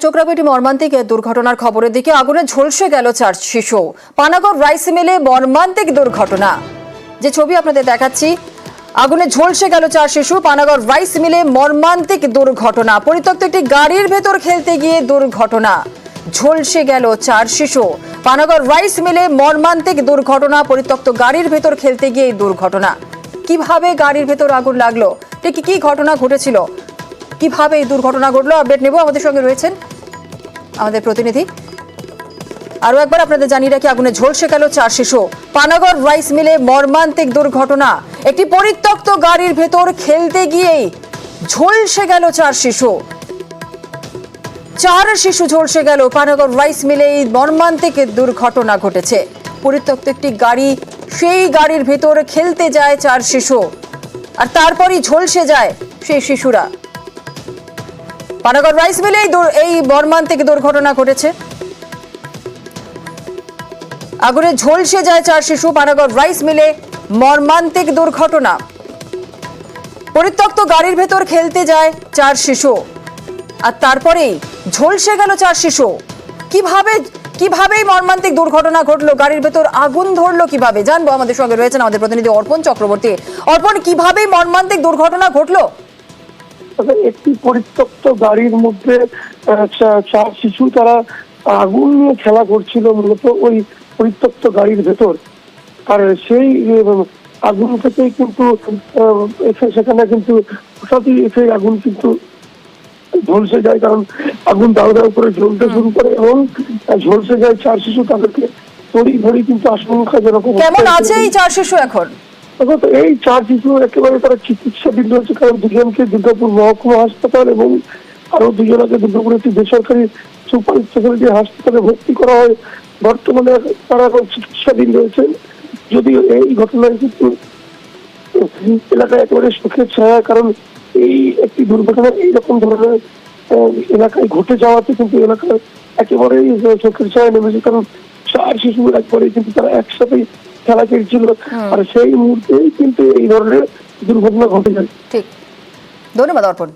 চোখরাপেটি মর্মান্তিক দুর্ঘটনার খবরের দিকে আগুনে ঝলসে গেল চার শিশু। পানাগড় রাইস মিলে মর্মান্তিক দুর্ঘটনা। যে ছবি আপনাদের দেখাচ্ছি, আগুনে ঝলসে গেল চার শিশু, পানাগড় রাইস মিলে মর্মান্তিক দুর্ঘটনা। পরিত্যক্ত একটি গাড়ির ভেতর খেলতে গিয়ে দুর্ঘটনা। ঝলসে গেল চার শিশু। পানাগড় রাইস মিলে মর্মান্তিক দুর্ঘটনা, পরিত্যক্ত গাড়ির ভেতর খেলতে গিয়ে দুর্ঘটনা। কীভাবে গাড়ির ভেতর আগুন লাগল? ঠিক কি ঘটনা ঘটেছিল? কীভাবে এই দুর্ঘটনা ঘটলো আপডেট নেব। আমাদের সঙ্গে রয়েছেন আমাদের প্রতিনিধি। আরও একবার আপনাদের জানিয়ে রাখি, আগুনে ঝলসে গেল চার শিশু। পানাগড় রাইস মিলে মর্মান্তিক দুর্ঘটনা। একটি পরিত্যক্ত গাড়ির ভেতর খেলতে গিয়েই ঝলসে গেল চার শিশু। চার শিশু ঝলসে গেল। পানাগড় রাইস মিলে এই মর্মান্তিক দুর্ঘটনা ঘটেছে। পরিত্যক্ত একটি গাড়ি, সেই গাড়ির ভেতর খেলতে যায় চার শিশু। আর তারপরই ঝলসে যায় সেই শিশুরা। পানাগড় রাইস মিলে এই এই মর্মান্তিক দুর্ঘটনা ঘটেছে। আগুনে ঝলসে যায় চার শিশু, পানাগড় রাইস মিলে মর্মান্তিক দুর্ঘটনা। পরিত্যক্ত গাড়ির ভেতর খেলতে যায় চার শিশু। আর তারপরেই ঝলসে গেল চার শিশু। কীভাবে কীভাবে মর্মান্তিক দুর্ঘটনা ঘটলো? গাড়ির ভেতর আগুন ধরলো কীভাবে? জানব। আমাদের সঙ্গে রয়েছেন আমাদের প্রতিনিধি অর্পণ চক্রবর্তী। অর্পণ কীভাবে মর্মান্তিক দুর্ঘটনা ঘটলো? তবে একটি পরিত্যক্ত গাড়ির মধ্যে চার শিশু তারা আগুন নিয়ে খেলা করছিল মূলত ওই পরিত্যক্ত গাড়ির ভেতর। আর সেই আগুন থেকেই কিন্তু সেখানে কিন্তু হঠাৎই সেই আগুন কিন্তু ঝলসে যায় কারণ আগুন দাউ দাউ করে জ্বলতে শুরু করে এবং ঝলসে যায় চার শিশু তাদেরকে। তড়ি ঘড়ি কিন্তু আশঙ্কাজনক কেমন আছে এই চার শিশু এখন? এই চার শিশু একেবারে তারা চিকিৎসাধীন রয়েছে কারণ দুজনকে দুর্গাপুর মহকুমা হাসপাতাল এবং আরও দুজনকে দুর্গাপুর একটি বেসরকারি সুপার স্পেশালিটি হাসপাতালে ভর্তি করা হয়। বর্তমানে তারা চিকিৎসাধীন রয়েছেন। যদিও এই ঘটনায় কিন্তু এলাকায় একেবারে সুখের ছায়া, কারণ এই একটি দুর্ঘটনা এইরকম ধরনের এলাকায় ঘটে যাওয়াতে কিন্তু এলাকায় একেবারেই চোখের ছায়া নেমেছে, কারণ চার শিশু একবারে কিন্তু তারা একসাথেই খেলা খেলছিল। আর সেই মুহূর্তেই কিন্তু এই ধরনের দুর্ঘটনা ঘটে যায়। ঠিক। ধন্যবাদ অর্পণ।